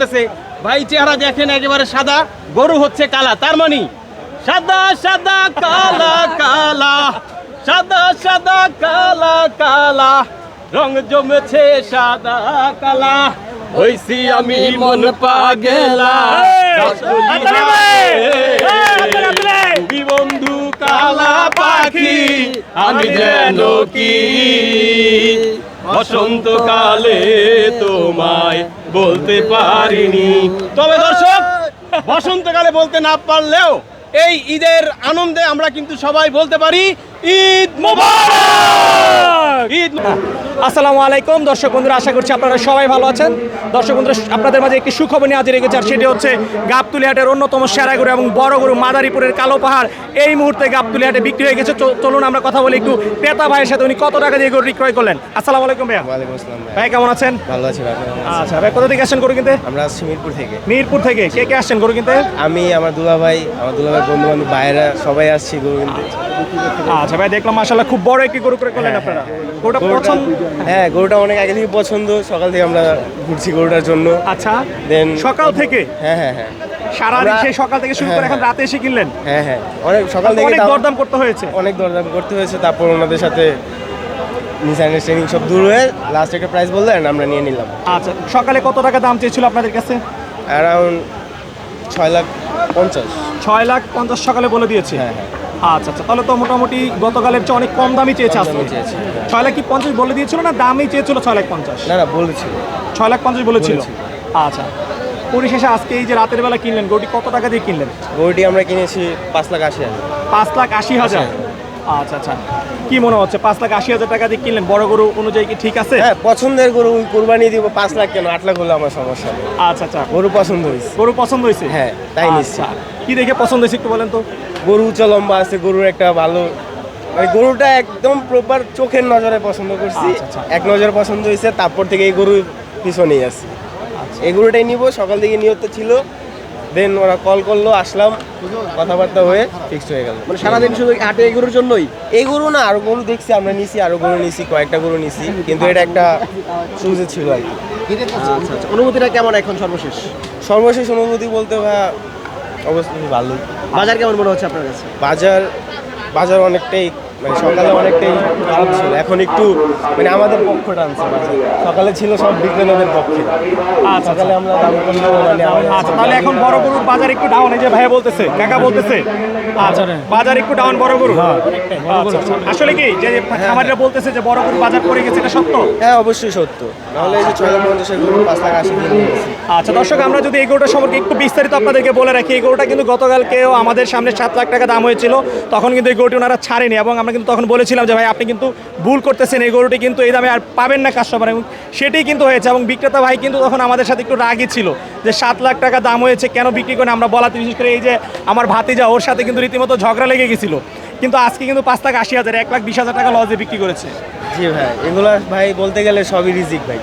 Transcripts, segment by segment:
করতেছে। ভাই চেহারা দেখেন একেবারে সাদা গরু হচ্ছে কালা। তার মানে সাদা সাদা কালা কালা সাদা সাদা কালা কালা রং জমেছে সাদা কালা। হইছি আমি মন পাগেলা। বন্ধু কালা পাখি আমি যেন কি? বসন্তকালে তোমায় বলতে পারিনি। তবে দর্শক, বসন্তকালে বলতে না পারলেও এই ঈদের আনন্দে আমরা কিন্তু সবাই বলতে পারি, ঈদ মোবারক! ঈদ আসসালামু আলাইকুম। দর্শক বন্ধুরা আশা করছি আপনারা সবাই ভালো আছেন। দর্শক বন্ধুরা আপনাদের মাঝে একটি সুখবর নিয়ে হাজির রেখেছে আর সেটি হচ্ছে গাবতুলি হাটের অন্যতম সেরা গরু এবং বড় গরু মাদারীপুরের কালো পাহাড়। এই মুহূর্তে গাবতুলিহাটে বিক্রি হয়ে গেছে। চলুন আমরা কথা বলি একটু ক্রেতা ভাইয়ের সাথে। উনি কত টাকা দিয়ে গরু বিক্রয় করলেন? আসসালামু আলাইকুম ভাইয়া। ওয়ালাইকুম আসসালাম ভাই ভাই কেমন আছেন? ভালো আছি ভাই? আচ্ছা ভাই কোথা থেকে আসছেন গরু কিনতে? আমরা আসছি মিরপুর থেকে। মিরপুর থেকে। কে কে আসছেন গরু কিনতে? আমি আমার দুলা ভাই আমার দুলা ভাই বন্ধু বান্ধব ভাইয়েরা সবাই আসছি গরু কিনতে। আচ্ছা ভাই দেখলাম মাশাআল্লাহ খুব বড় একটি গরু করে করলেন আপনারা। গরুটা পছন্দ হ্যাঁ গরুটা অনেক আগে থেকে পছন্দ। সকাল থেকে আমরা ঘুরছি গরুটার জন্য। আচ্ছা দেন সকাল থেকে? হ্যাঁ হ্যাঁ হ্যাঁ। সারা সেই সকাল থেকে শুরু করে হ্যাঁ, এখন হ্যাঁ। রাতে এসে কিনলেন? হ্যাঁ হ্যাঁ। অনেক সকাল থেকে অনেক দরদাম করতে হয়েছে। অনেক দরদাম করতে হয়েছে। তারপর ওনাদের সাথে মিসআন্ডারস্ট্যান্ডিং সব দূর হয়ে লাস্ট একটা প্রাইস বললেন আমরা নিয়ে নিলাম। আচ্ছা সকালে কত টাকা দাম চেয়েছিল আপনাদের কাছে? অ্যারাউন্ড ছয় লাখ পঞ্চাশ। ছয় লাখ পঞ্চাশ সকালে বলে দিয়েছে। হ্যাঁ হ্যাঁ। আচ্ছা আচ্ছা তাহলে তো মোটামুটি গতকালের চেয়ে অনেক কম দামই চেয়েছে আসলে চেয়েছে। ছয় লাখ কি পঞ্চাশ বলে দিয়েছিল না দামই চেয়েছিল ছয় লাখ পঞ্চাশ? না না বলেছিল। ছয় লাখ পঞ্চাশ বলেছিল? বলেছিল। আচ্ছা পরিশেষে আজকে এই যে রাতের বেলা কিনলেন গরুটি কত টাকা দিয়ে কিনলেন? গরুটি আমরা কিনেছি পাঁচ লাখ আশি হাজার। পাঁচ লাখ আশি হাজার। আচ্ছা আচ্ছা। কি মনে হচ্ছে? পাঁচ লাখ আশি হাজার টাকা দিয়ে কিনলেন বড় গরু অনুযায়ী কি ঠিক আছে? হ্যাঁ পছন্দের গরু কোরবানি দিব পাঁচ লাখ কেন? আট লাখ হলে আমার সমস্যা নেই। আচ্ছা আচ্ছা। গরু পছন্দ হয়েছে। গরু পছন্দ হয়েছে? হ্যাঁ, তাই নিচ্ছি। আচ্ছা কি দেখে পছন্দ হয়েছে একটু বলেন তো। গরু উচ্চ লম্বা আছে গরুর একটা ভালো মানে গরুটা একদম প্রপার চোখের নজরে পছন্দ করছি। আচ্ছা, আচ্ছা। এক নজরে পছন্দ হয়েছে তারপর থেকে এই গরু পিছনেই আছে। এই গরুটাই নিব সকাল থেকে নিয়ত ছিল। দেন ওরা কল করল আসলাম কথাবার্তা হয়ে ফিক্সড হয়ে গেল। মানে সারাদিন শুধু হাটে এই গরুর জন্যই? এই গরু না আরও গরু দেখছি আমরা নিছি আরও গরু নিছি কয়েকটা গরু নিছি কিন্তু এটা একটা সুযোগ ছিল আর কি। আচ্ছা আচ্ছা অনুভূতিটা কেমন এখন সর্বশেষ? সর্বশেষ অনুভূতি বলতে ভাইয়া অবশ্যই ভালো। বাজার কেমন মনে হচ্ছে আপনার কাছে? বাজার বাজার অনেকটাই মানে সকালে অনেকটাই খারাপ ছিল। এখন একটু মানে আমাদের পক্ষ টানছে বাজার সকালে ছিল সব বিক্রেতাদের পক্ষে। আচ্ছা সকালে আমরা দাম করলেও মানে আচ্ছা তাহলে এখন বড় গরুর বাজার একটু ডাউন এই যে ভাইয়া বলতেছে কাকা বলতেছে। আচ্ছা বাজার একটু ডাউন বড় গরু? আচ্ছা, আচ্ছা। আসলে কি যে খামারিরা বলতেছে যে বড় গরু বাজার পড়ে গেছে এটা সত্য? হ্যাঁ অবশ্যই সত্য। নাহলে এই যে ছয় লাখ পঞ্চাশের গরু পাঁচ লাখ আশি আচ্ছা দর্শক আমরা যদি এই গরুটা সম্পর্কে একটু বিস্তারিত আপনাদেরকে বলে রাখি এই গরুটা কিন্তু গতকালকেও আমাদের সামনে সাত লাখ টাকা দাম হয়েছিল তখন কিন্তু এই গরুটি ওনারা ছাড়েনি এবং আমরা কিন্তু তখন বলেছিলাম যে ভাই, আপনি কিন্তু ভুল করতেছেন, এই গরুটি কিন্তু এই দামে আর পাবেন না কাস্টমার, এবং সেটাই কিন্তু হয়েছে, এবং বিক্রেতা ভাই কিন্তু তখন আমাদের সাথে একটু রাগই ছিল যে সাত লাখ টাকা দাম হয়েছে, কেন বিক্রি করে আমরা বলাতে, বিশেষ করে এই যে আমার ভাতিজা, ওর সাথে কিন্তু রীতিমতো ঝগড়া লেগে গেছিল। কিন্তু আজকে কিন্তু পাঁচ লাখ আশি হাজার, এক লাখ বিশ হাজার টাকা লজে বিক্রি করেছে। জি ভাই, এগুলো ভাই বলতে গেলে সবই রিজিক ভাই।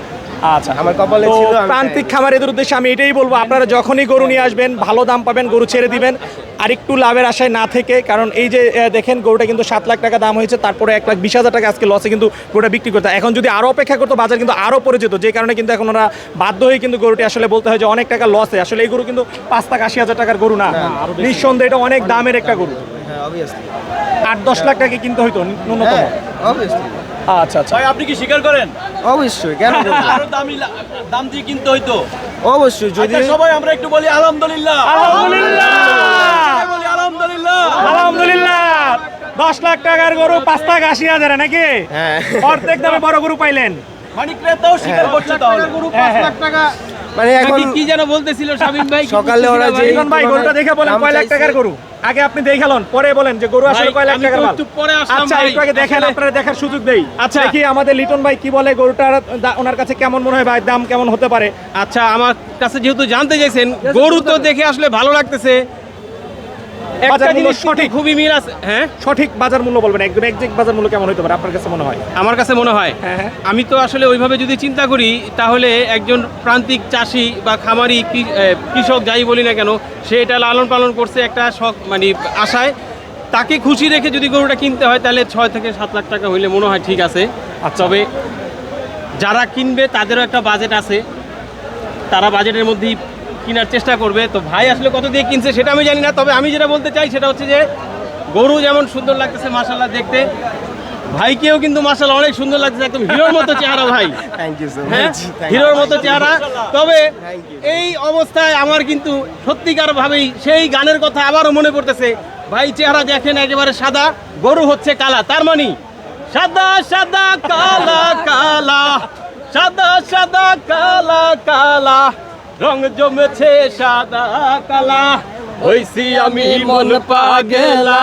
আচ্ছা। আমার কপালে ছিল, প্রান্তিক খামারিদের উদ্দেশ্যে আমি এটাই বলব আপনারা যখনই গরু নিয়ে আসবেন ভালো দাম পাবেন গরু ছেড়ে দিবেন। আর একটু লাভের আশায় না থেকে কারণ এই যে দেখেন গরুটা কিন্তু সাত লাখ টাকা দাম হয়েছে তারপরে এক লাখ বিশ হাজার টাকা আজকে লসে কিন্তু গরুটা বিক্রি করতে। এখন যদি আরও অপেক্ষা করতো বাজার কিন্তু আরও পড়ে যেত যে কারণে কিন্তু এখন ওরা বাধ্য হয়ে কিন্তু গরুটি আসলে বলতে হয় যে অনেক টাকা লসে আসলে এই গরু কিন্তু পাঁচ লাখ আশি হাজার টাকার গরু না। নিঃসন্দেহে এটা অনেক দামের একটা গরু। হ্যাঁ আট দশ লাখ টাকা কিনতে হইতো ন্যূনতম? হ্যাঁ আচ্ছা আচ্ছা। ভাই আপনি কি স্বীকার করেন? অবশ্যই কেন? আরও দামি দাম দিয়ে কিনতে হইতো। অবশ্যই যদি আচ্ছা সবাই আমরা একটু বলি আলহামদুলিল্লাহ। আলহামদুলিল্লাহ! বলি আলহামদুলিল্লাহ। আলহামদুলিল্লাহ! দশ লাখ টাকার গরু পাঁচ লাখ আশি হাজারে নাকি? হ্যাঁ। অর্ধেক দামে বড় গরু পাইলেন। মানে ক্রেতাও স্বীকার করছে তাহলে। লাখ হ্যাঁ। মানে এখন কি যেন বলতেছিল শামিম ভাই সকালে ওরা যে- ইমন ভাই গরুটা দেখে বলেন কয় লাখ টাকার গরু? আগে আপনি দেখালন পরে বলেন যে গরু আসলে কয় লাখ টাকার মাল। একটু পরে আসলাম আচ্ছা একটু আগে দেখেন আপনারা দেখার সুযোগ দেই। আচ্ছা। দেখি আমাদের লিটন ভাই কি বলে গরুটার ওনার কাছে কেমন মনে হয় ভাই দাম কেমন হতে পারে? আচ্ছা আমার কাছে যেহেতু জানতে চাইছেন গরু তো দেখে আসলে ভালো লাগতেছে। একটা জিনিস সঠিক। খুবই মিল আছে। হ্যাঁ? সঠিক বাজার মূল্য বলবেন একদম একজ্যাক্ট বাজার মূল্য কেমন হতে পারে? আপনার কাছে মনে হয়? আমার কাছে মনে হয়। হ্যাঁ, হ্যাঁ। আমি তো আসলে ওইভাবে যদি চিন্তা করি তাহলে একজন প্রান্তিক চাষি বা খামারি কৃষক যাই বলি না কেন সে এটা লালন পালন করছে একটা শখ মানে আশায়। তাকে খুশি রেখে যদি গরুটা কিনতে হয় তাহলে ছয় থেকে সাত লাখ টাকা হইলে মনে হয় ঠিক আছে। আর তবে যারা কিনবে তাদেরও একটা বাজেট আছে। তারা বাজেটের মধ্যেই কেনার চেষ্টা করবে। তো ভাই আসলে কত দিয়ে কিনছে সেটা আমি জানি না তবে আমি যেটা বলতে চাই সেটা হচ্ছে যে গরু যেমন সুন্দর লাগতেছে মাসাল্লাহ দেখতে ভাইকেও কিন্তু মাসাল্লাহ অনেক সুন্দর লাগছে একদম হিরোর মতো চেহারা ভাই। হ্যাঁ হিরোর মতো চেহারা। তবে এই অবস্থায় আমার কিন্তু সত্যিকার ভাবেই সেই গানের কথা আবারও মনে পড়তেছে। ভাই চেহারা দেখেন একেবারে সাদা গরু হচ্ছে কালা তার মানে সাদা সাদা কালা কালা সাদা সাদা কালা কালা। রং জমেছে সাদা কালা হইছি আমি মন পাগেলা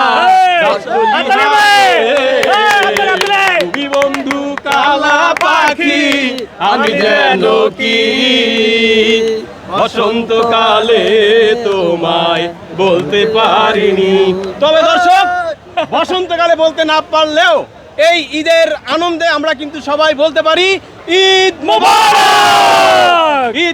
তুমি বন্ধু কালা পাখি আমি যেন কি? বসন্তকালে তোমায় বলতে পারিনি। তবে দর্শক বসন্তকালে বলতে না পারলেও এই ঈদের আনন্দে আমরা কিন্তু সবাই বলতে পারি ঈদ মোবারক! ঈদ